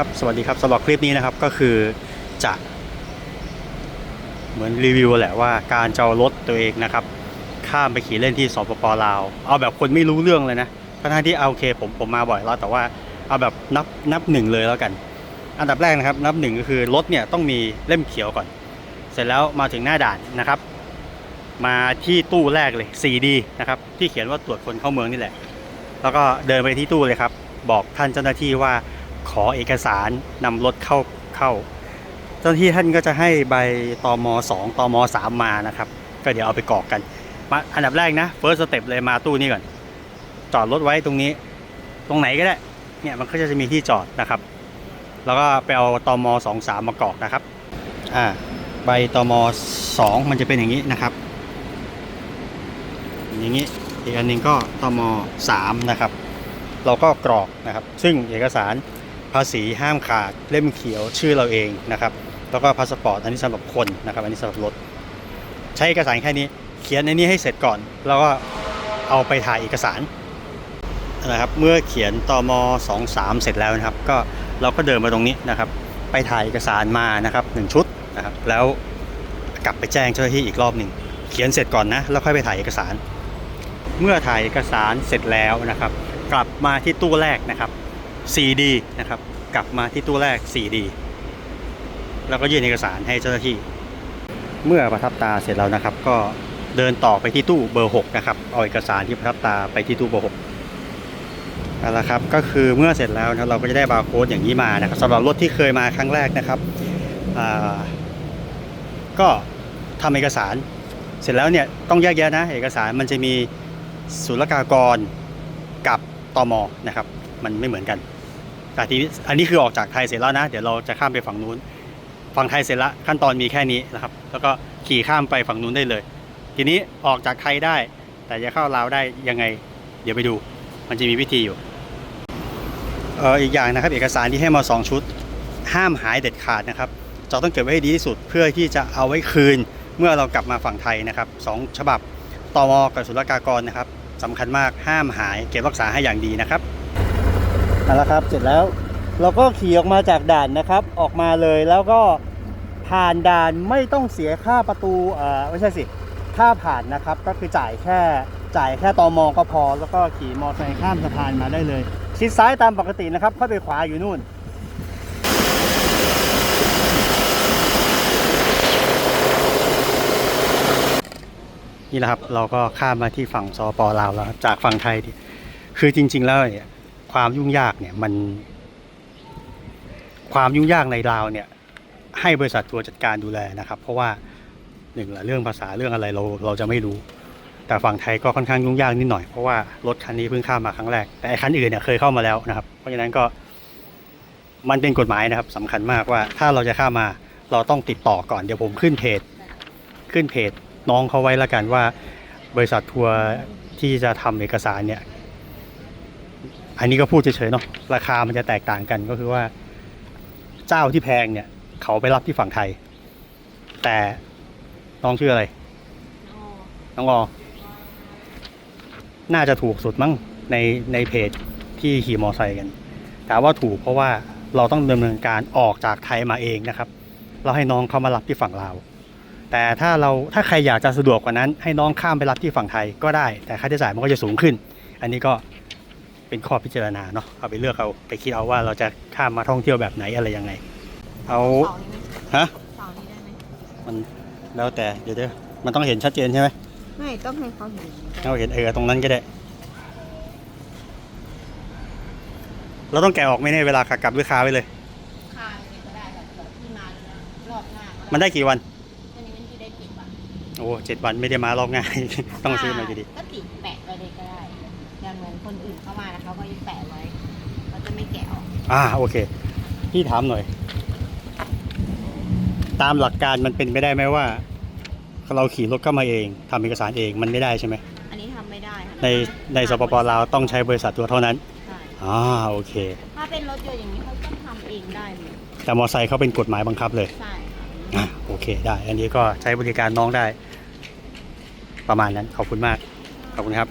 ครับ สวัสดีครับสำหรับคลิปนี้นะครับก็คือจะเหมือนรีวิวแหละว่าการจะเอารถตัวเองนะครับ ข้ามไปขี่เล่นที่สปปลาว เอาแบบคนไม่รู้เรื่องเลยนะทั้งที่เอาโอเคผมผมมาบ่อยแล้วแต่ว่าเอาแบบนับนับหนึ่งเลยแล้วกัน อันดับแรกนะครับ นับหนึ่งก็คือรถเนี่ยต้องมีเล่มเขียวก่อน เสร็จแล้วมาถึงหน้าด่านนะครับ มาที่ตู้แรกเลย 4D นะครับที่เขียนว่าตรวจคนเข้าเมืองนี่แหละ แล้วก็เดินไปที่ตู้เลยครับ บอกท่านเจ้าหน้าที่ว่า ขอเอกสารนำรถเข้าเข้า เจ้าหน้าที่ท่านก็จะให้ใบตม2ตม3มานะครับ ก็เดี๋ยวเอาไปกรอกกันมาอันดับแรกนะ first step เลยมาตู้นี้ก่อน จอดรถไว้ตรงนี้ ตรงไหนก็ได้ เนี่ยมันก็จะมีที่จอดนะครับ แล้วก็ไปเอาตม2 3มากรอกนะครับ อ่า ใบตม2มันจะเป็นอย่างนี้นะครับ อย่างนี้ อีกอันหนึงก็ตม3นะครับ เราก็กรอกนะครับ ซึ่งเอกสาร ภาษีห้ามขาดเล่มเขียวชื่อเราเองนะครับแล้วก็พาสปอร์ตอันนี้สำหรับคนนะครับอันนี้สำหรับรถ ใช้เอกสารแค่นี้ เขียนในนี้ให้เสร็จก่อน แล้วก็เอาไปถ่ายเอกสารนะครับเมื่อเขียนตม2 3 เสร็จแล้วนะครับ ก็เราก็เดินมาตรงนี้นะครับ ไปถ่ายเอกสารมานะครับหนึ่งชุดนะครับแล้วกลับไปแจ้งเจ้าหน้าที่อีกรอบหนึ่งเขียนเสร็จก่อนนะแล้วค่อยไปถ่ายเอกสาร เมื่อถ่ายเอกสารเสร็จแล้วนะครับ กลับมาที่ตู้แรกนะครับ 4D นะครับ กลับมาที่ตู้แรก 4D แล้วก็ยื่นเอกสารให้เจ้าหน้าที่ เมื่อประทับตาเสร็จแล้วนะครับ ก็เดินต่อไปที่ตู้เบอร์ 6 นะครับ เอาเอกสารที่ประทับตาไปที่ตู้เบอร์6นั่นแหละครับก็คือเมื่อเสร็จแล้วนะครับเราก็จะได้บาร์โค้ดอย่างนี้มานะครับสำหรับรถที่เคยมาครั้งแรกนะครับก็ทำเอกสาร เสร็จแล้วเนี่ยต้องแยกแยะนะ เอกสารมันจะมีศุลกากรกับตมนะครับ มันไม่เหมือนกันแต่ทีนี้อันนี้คือออกจากไทยเสร็จแล้วนะ เดี๋ยวเราจะข้ามไปฝั่งนู้น ฝั่งไทยเสร็จละขั้นตอนมีแค่นี้นะครับ แล้วก็ขี่ข้ามไปฝั่งนู้นได้เลย ทีนี้ออกจากไทยได้ แต่จะเข้าลาวได้ยังไง เดี๋ยวไปดู มันจะมีวิธีอยู่เอออีกอย่างนะครับ เอกสารที่ให้มา2ชุด ห้ามหายเด็ดขาดนะครับจะต้องเก็บไว้ให้ดีที่สุดเพื่อที่จะเอาไว้คืนเมื่อเรากลับมาฝั่งไทยนะครับสองฉบับตมกับศุลกากรนะครับสำคัญมากห้ามหายเก็บรักษาให้อย่างดีนะครับ เอาละครับเสร็จแล้ว เราก็ขี่ออกมาจากด่านนะครับ ออกมาเลยแล้วก็ผ่านด่านไม่ต้องเสียค่าประตูเอ่อไม่ใช่สิค่าผ่านนะครับ ก็คือจ่ายแค่จ่ายแค่ตอมก็พอ แล้วก็ขี่มอเตอร์ไซค์ข้ามสะพานมาได้เลยชิดซ้ายตามปกตินะครับค่อยไปขวาอยู่นู่นนี่แหละครับเราก็ข้ามมาที่ฝั่งสปลาวแล้วครับจากฝั่งไทยที่คือจริง ๆ แล้วเนี่ย ความยุ่งยากเนี่ยมันความยุ่งยากในลาวเนี่ยให้บริษัททัวร์จัดการดูแลนะครับ เพราะว่าหนึ่งละเรื่องภาษาเรื่องอะไรเราเราจะไม่รู้ แต่ฝั่งไทยก็ค่อนข้างยุ่งยากนิดหน่อยเพราะว่ารถคันนี้เพิ่งข้ามมาครั้งแรกแต่ไอ้คันอื่นเนี่ยเคยเข้ามาแล้วนะครับ เพราะฉะนั้นก็มันเป็นกฎหมายนะครับสำคัญมากว่าถ้าเราจะข้ามมาเราต้องติดต่อก่อนเดี๋ยวผมขึ้นเพจขึ้นเพจน้องเขาไว้แล้วกันว่า บริษัททัวร์ที่จะทำเอกสารเนี่ย อันนี้ก็พูดเฉยๆเนาะราคามันจะแตกต่างกันก็คือว่า เจ้าที่แพงเนี่ย เขาไปรับที่ฝั่งไทย แต่น้องชื่ออะไร น้องอน่าจะถูกสุดมั้งในในเพจที่ขี่มอไซค์กันถามว่าถูกเพราะว่าเราต้องดำเนินการออกจากไทยมาเองนะครับ เราให้น้องเขามารับที่ฝั่งลาวแต่ถ้าเราถ้าใครอยากจะสะดวกกว่านั้น ให้น้องข้ามไปรับที่ฝั่งไทยก็ได้ แต่ค่าใช้จ่ายมันก็จะสูงขึ้น อันนี้ก็ เป็นข้อพิจารณาเนาะเอาไปเลือกเอาไปคิดเอาว่าเราจะข้ามมาท่องเที่ยวแบบไหนอะไรยังไง เอาเสานี้ไหมฮะเสานี้ได้ไหมมันแล้วแต่เดี๋ยวเดี๋ยวมันต้องเห็นชัดเจนใช่ไหมไม่ต้องให้เขาเห็นเราเห็นเออตรงนั้นก็ได้ เราต้องแกะออกไหมเนี่ยเวลาขากลับด้วยคาไว้เลยคาอย่างนี้ก็ได้แบบแบบที่มารอบหน้าก็มันได้กี่วันอันนี้มันที่ได้เก็บอะโอ้เจ็ดวันไม่ได้มารอบง่าย ต้องซื้อมาอยู่ดีก็ติด คนอื่นเข้ามานะเขาก็ยังแปะไว้เขาจะไม่แกะออกอ่าโอเค พี่ถามหน่อย ตามหลักการมันเป็นไปได้ไหมว่า เราขี่รถเข้ามาเองทำเอกสารเองมันไม่ได้ใช่ไหมอันนี้ทำไม่ได้ค่ะในในสปปลาวต้องใช้บริษัทตัวเท่านั้นใช่อ่าโอเค ถ้าเป็นรถยนต์อย่างนี้เขาต้องทำเองได้เลยแต่มอไซค์เขาเป็นกฎหมายบังคับเลยใช่ค่ะอะโอเคได้ อันนี้ก็ใช้บริการน้องได้ ประมาณนั้นขอบคุณมากขอบคุณครับ